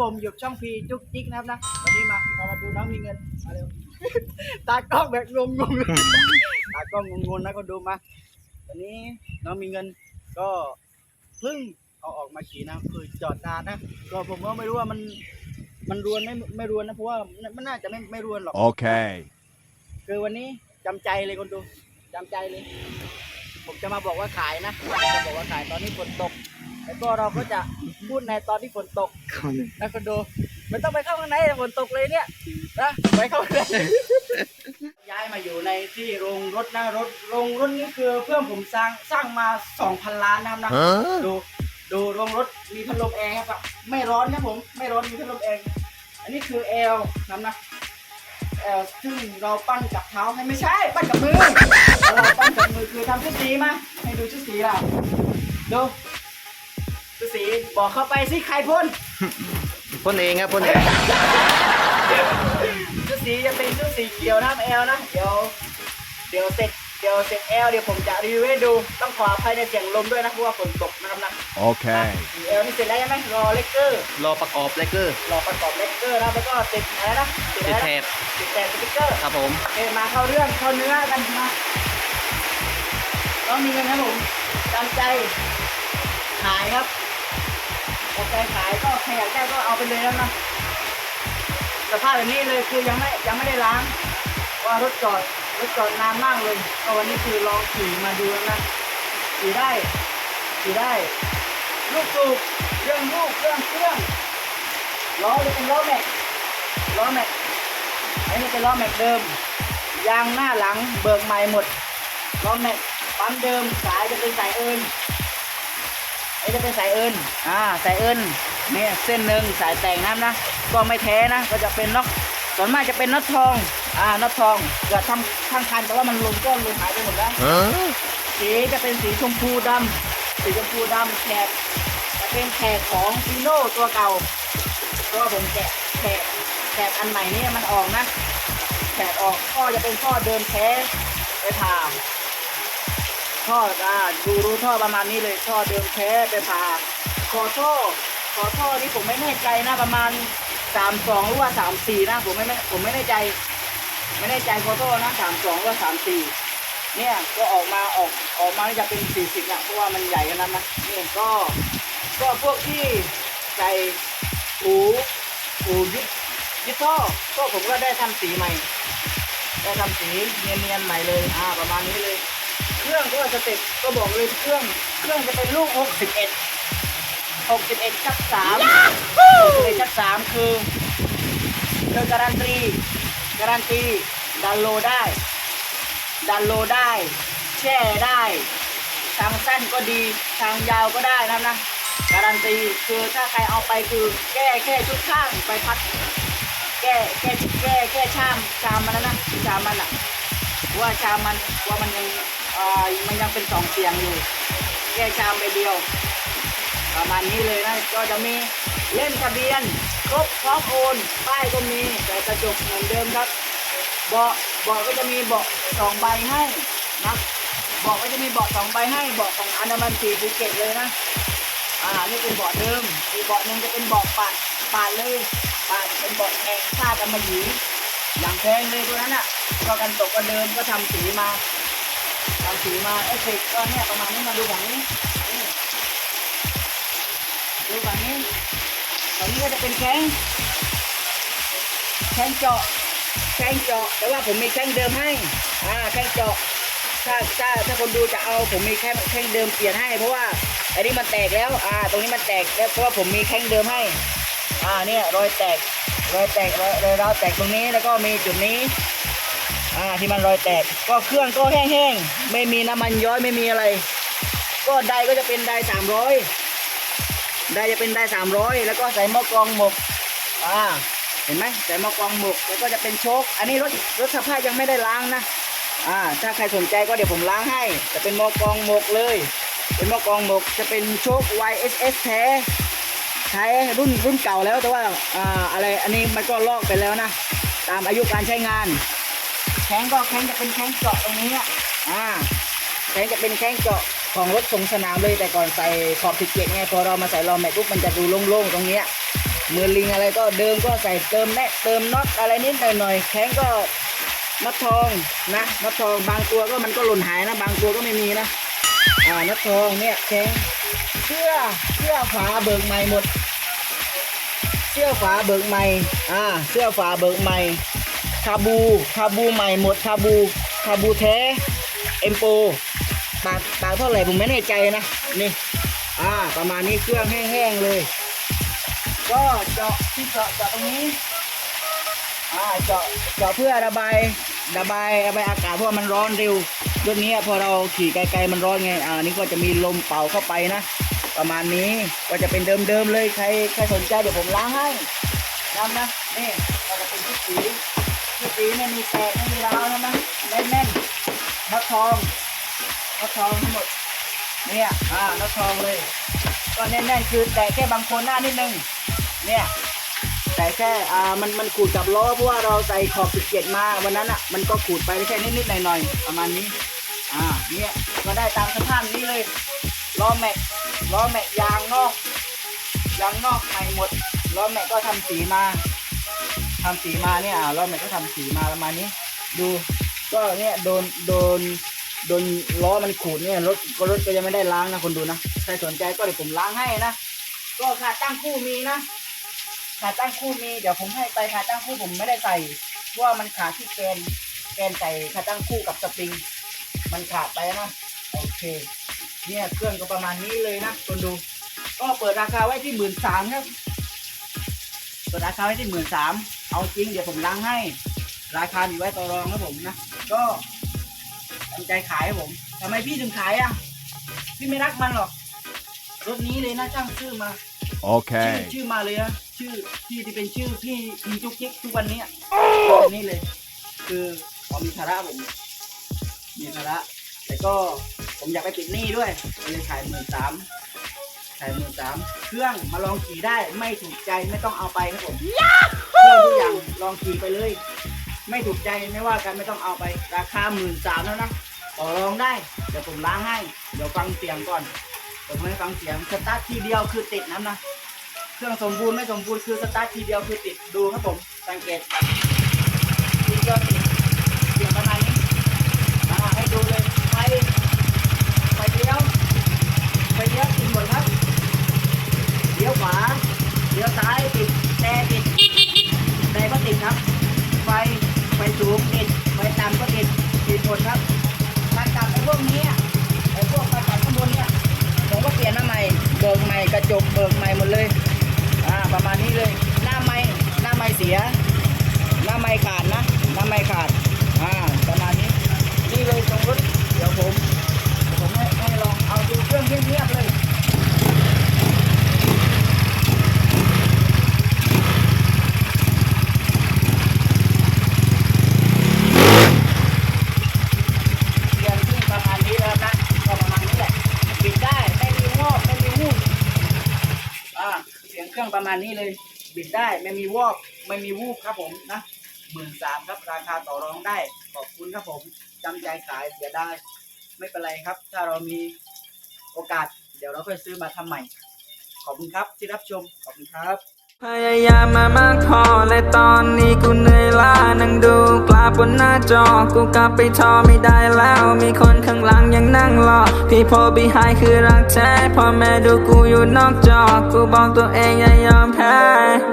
ผมหยุดช่องพีจุกจิกนะครับนะวันนี้มาเรามาดูน้องมีเงินมาเร็วตากล้องแบบงงงๆตากล้องงงๆนะคนดูมาวันนี้น้องมีเงินก็เพิ่งเอาออกมาขี่นะคือจอดนานนะก็ผมก็ไม่รู้ว่ามันมันรวนไม่ไม่รวนนะเพราะว่ามันน่าจะไม่ไม่รวนหรอก Okay. คือวันนี้จำใจเลยคนดูจำใจเลย ผมจะมาบอกว่าขายนะจะบอกว่าขายตอนนี้ฝนตก แล้วก็เราก็จะพูดในตอนที่ฝนตกนะคนดูไม่ต้องไปเข้าข้างในฝนตกเลยเนี่ยนะไปเข้าข้างในย้ายมาอยู่ในที่โรงรถนะรถโรงรถนี้คือเพื่อนผมสร้างสร้างมา 2,000 ล้านนะครับนะ Huh? ดูดูโรงรถมีพัดลมแอร์ครับไม่ร้อนนะผมไม่ร้อนมีพัดลมแอร์อันนี้คือแอลนะนะแอลซึ่งเราปั้นกับเท้าให้ไม่ใช่ ปั้นกับมือ เราปั้นกับมือคือทำชุดสีมาให้ดูชุดสีเราดูชุด สีบอกเข้าไปสิใครพ่นพ่นเองครับพ่นเองชุดสีจะเป็นชุดสีเขียวนะครับแอลนะเดี๋ยวเดี๋ยวเสร็จเดี๋ยวเสร็จแอลเดี๋ยวผมจะรีวิวให้ดูต้องขออภัยในเสียงลมด้วยนะเพราะว่าฝนตกนะครับนะ Okay. สีแอลนี่เสร็จแล้วใช่ไหมรอเลกเกอร์รอประกอบเลเกอร์รอประกอบเลกเกอร์นะแล้วก็ติดอะไรนะติดติอะดไรแถนะบติดแถบสติ๊กเกอร์ครับผมโอเคมาเข้าเรื่องเข้าเนื้อกันมาต้องมีเงินครับผมจำใจขายครับ จำใจขายก็ใครอยากได้ก็เอาไปเลยแล้วนะสภาพแบบนี้เลยคือยังไม่ยังไม่ได้ล้าง ว่ารถจอดรถจอดนานมากเลยก็วันนี้คือลองขี่มาดูแล้วนะขี่ได้ขี่ได้ ลูกสูบเรื่องลูกเรื่องเครื่องล้อจะเป็นล้อแม็กล้อแม็กอันนี้เป็นล้อแม็กเดิมยางหน้าหลังเบิกใหม่หมดล้อแม็กปั๊มเดิมสายจะเป็นสายเอิญ อันนี้จะเป็นสายเอิญอ่าสายเอิญเนี่ยเส้นหนึ่งสายแต่งน้ำนะ ก็ไม่แท้นะ ก็จะเป็นน็อกส่วนมากจะเป็นน็อตทองอ่าน็อตทองเกิดทำข้างคันแต่ว่ามันหลงก้อนหลงหายไปหมดแล้ว Huh? สีจะเป็นสีชมพูดำสีชมพูดำแขกจะเป็นแขกของฟีโน่ตัวเก่าเพราะว่าผมแกะแขกแขกอันใหม่นี่มันออกนะแขกออกก็จะเป็นท่อเดิมแท้ไปผ่า ท่ออ่าดูรู้ท่อประมาณนี้เลยท่อเดิมแท้ไปผ่าขอท่อขอท่อนี่ผมไม่แน่ใจนะประมาณสามสองหรือว่าสามสี่นะผมไม่แน่ผมไม่แน่ใจ ไม่แน่ใจขอโทษนะสามสองหรือว่าสามสี่เนี่ยก็ออกมาออกออกมาจะเป็นสี่สิบนะเพราะว่ามันใหญ่ขนาดนั้นนะนี่ก็ก็พวกที่ใส่หูหูยึดยึดท่อก็ผมก็ได้ทำสีใหม่ ได้ทำสีเนียนๆใหม่เลยอ่าประมาณนี้เลย เครื่องก็สเต็ปก็บอกเลยเครื่อง เครื่องจะเป็นลูกหกสิบเอ็ดหกสิบเอ็ดชักสามหกสิบเอ็ดชักสามคือคือการันตีการันตีดันโลได้ ดันโลได้ แช่ได้ ทางสั้นก็ดี ทางยาวก็ได้นะนะ การันตีคือถ้าใครเอาไปคือแก้แค่ชุดข้างไปพัด แก้แก้แก้แก้ชามชามมันนะนะชามมันอะว่าชามมันว่ามันยัง มันยังเป็นสองเสียงอยู่แก้ชามไปเดียว ประมาณนี้เลยนะก็จะมีเล่มทะเบียน ครบพร้อมโอนป้ายก็มีแต่กระจกเหมือนเดิมครับเบาะเบาะก็จะมีเบาะสองใบให้นะเบาะก็จะมีเบาะสองใบให้เบาะของอันดามันสีภูเก็ตเลยนะอ่านี่เป็นเบาะเดิมอีกเบาะหนึ่งจะเป็นเบาะปาดปาดเลยปาดเป็นเบาะแองค่ากันมาหยีอย่างแพงเลยตัวนั้นอะก็กันตกกันเดิมก็ทำสีมา ทำสีมาเอฟเฟกต์ก็เนี่ยประมาณนี้มาดูฝั่งนี้ดูฝั่งนี้ฝั่งนี้ก็จะเป็นแข้งแข้งเจาะแข้งเจาะแต่ว่าผมมีแข้งเดิมให้อ่าแข้งเจาะถ้าถ้าถ้าคนดูจะเอาผมมีแข้งแข้งเดิมเปลี่ยนให้ เพราะว่าอันนี้มันแตกแล้วอ่าตรงนี้มันแตกแล้วเพราะว่าผมมีแข้งเดิมให้อ่าเนี่ยรอยแตกรอยแตกรอยรอยราวแตกตรงนี้แล้วก็มีจุดนี้ อ่าที่มันรอยแตก ก็เครื่องก็แห้งๆ ไม่มีน้ำมันย้อยไม่มีอะไร ก็ไดก็จะเป็นไดสามร้อยไดจะเป็นไดสามร้อยแล้วก็ใส่หม้อกรองหมก อ่า เห็นไหมใส่หม้อกรองหมก แล้วก็จะเป็นโชค อันนี้รถรถสภาพยังไม่ได้ล้างนะ อ่า ถ้าใครสนใจก็เดี๋ยวผมล้างให้ จะเป็นหม้อกรองหมกเลย เป็นหม้อกรองหมก จะเป็นโชค YSS แท้ใช้รุ่นรุ่นเก่าแล้วแต่ว่าอ่าอะไรอันนี้มันก็ลอกไปแล้วนะ ตามอายุการใช้งาน แข้งก็แข้งจะเป็นแข้งเจาะตรงนี้อะอ่าแข้งจะเป็นแข้งเจาะของรถส่งสนามเลยแต่ก่อนใส่ขอบสิบเจ็ดไงพอเรามาใส่รอแม็กปุ๊บมันจะดูโล่งๆตรงเนี้ยมือลิงอะไรก็เดิมก็ใส่เติมแนะเติมน็อตอะไรนิดหน่อยหน่อยแข้งก็น็อตทองนะน็อตทองบางตัวก็มันก็หล่นหายนะ บางตัวก็ไม่มีนะอ่าน็อตทองเนี่ยแข้งเสื้อเสื้อฝาเบิกใหม่หมด เสื้อฝาเบิกใหม่อ่าเสื้อฝาเบิกใหม่ คาบูคาบูใหม่หมดคาบูคาบูแท้เอ็มโปปากปากเท่าไหร่ผมไม่แน่ใจนะนี่อ่าประมาณนี้เครื่องแห้งๆเลย ก็เจาะที่เจาะเจาะตรงนี้อ่าเจาะเจาะเพื่อระบายระบายระบายอากาศเพราะมันร้อนเร็วรถนี้พอเราขี่ไกลๆมันร้อนไงอ่านี่ก็จะมีลมเป่าเข้าไปนะประมาณนี้ก็จะเป็นเดิมๆเลยใครใครสนใจเดี๋ยวผมล้างให้น้ำนะนี่ก็จะเป็นชุดสี สีไม่มีแตกไม่มีร้าวนะนะแน่นๆนัดทองนัดทองทั้งหมดเนี่ยอ่านัดทองเลยก็แน่นๆคือแต่แค่บางคนหน้านิดนึงเนี่ยแต่แค่อ่ามันมันขูดกับล้อเพราะว่าเราใส่ขอบ17มาวันนั้นอะมันก็ขูดไปแค่นิดๆหน่อยๆประมาณนี้อ่าเนี่ยก็ได้ตามสภาพนี้เลยล้อแม็กล้อแม็กยางนอกยางนอกใหม่หมดล้อแม็กก็ทำสีมา ทำสีมาเนี่ยอ่าล้อม็กก็ทำสีมาประมาณนี้ ดูก็เนี่ยโดนโดนโดนล้อมันขูดเนี่ยรถก็รถก็ยังไม่ได้ล้างนะคนดูนะใครสนใจก็เดี๋ยวผมล้างให้นะก็ขาตั้งคู่มีนะขาตั้งคู่มีเดี๋ยวผมให้ไปขาตั้งคู่ผมไม่ได้ใส่เพราะว่ามันขาดที่แกนแกนใส่ขาตั้งคู่กับสปริง มันขาดไปนะโอเค เนี่ยเครื่องก็ประมาณนี้เลยนะคนดู ก็เปิดราคาไว้ที่หมื่นสามครับ เปิดราคาไว้ที่หมื่นสามเอาจริงเดี๋ยวผมล้างให้ ราคามีไว้ต่อรองนะผมนะ ก็ตั้งใจขายครับผมทำไมพี่ถึงขายอะ พี่ไม่รักมันหรอกรถนี้เลยนะช่างซื้อมาชื่อ Okay. ชื่อมาเลยนะชื่อพี่ที่เป็นชื่อพี่พี่จุกจิกทุกวันเนี้ยตัวนี้เลย คือพอมีภาระผม มีภาระแต่ก็ผมอยากไปปิดหนี้ด้วยก็เลยขายหมื่นสาม ขายหมื่นสามเครื่องมาลองขี่ได้ไม่ถูกใจไม่ต้องเอาไปครับผมเครื่องทุกอย่างลองขี่ไปเลย ไม่ถูกใจไม่ว่ากันไม่ต้องเอาไป ราคาหมื่นสามแล้วนะต่อรองได้เดี๋ยวผมล้างให้ เดี๋ยวฟังเสียงก่อนเดี๋ยวผมให้ฟังเสียงสตาร์ททีเดียวคือติดน้ำนะเครื่องสมบูรณ์ไม่สมบูรณ์คือสตาร์ททีเดียวคือติดดูครับผมสังเกตทีเดียวติด พวกนี้อะไอ้พวกไฟต่ำข้างบนเนี่ยผมก็เปลี่ยนหน้าใหม่เบิกใหม่กระจกเบิกใหม่หมดเลยอ่าประมาณนี้เลยหน้าไม้หน้าไม้เสีย หน้าไม้ขาดนะ หน้าไม้ขาดอ่าประมาณนี้นี่เลยตรงรถเดี๋ยวผมให้ให้ลองเอาดูเครื่องเงียบๆเลย เรียนที่ประมาณนี้แล้วนะก็ประมาณนี้แหละบิดได้ไม่มีวอกไม่มีวูบอ่าเสียงเค รื่องประมาณนี้เลยบิดได้ไม่มีวอกไม่มีวูบครับผมนะหมื่นสามครับราคาต่อรองได้ขอบคุณครับผมจำใจขายเสียได้ ไม่เป็นไรครับ ถ้าเรามีโอกาส เดี๋ยวเราค่อยซื้อมาทำใหม่ ขอบคุณครับที่รับชมขอบคุณครับ พยายามมามากพอและตอนนี้กูเหนื่อยล้านั่งดูกลาบนหน้าจอ กูกลับไปทอไม่ได้แล้ว มีคนข้างหลังยังนั่งรอพี่พอบีไฮคือรักแท้พ่อแม่ดูกูอยู่นอกจอ กูบอกตัวเองอย่ายอมแพ้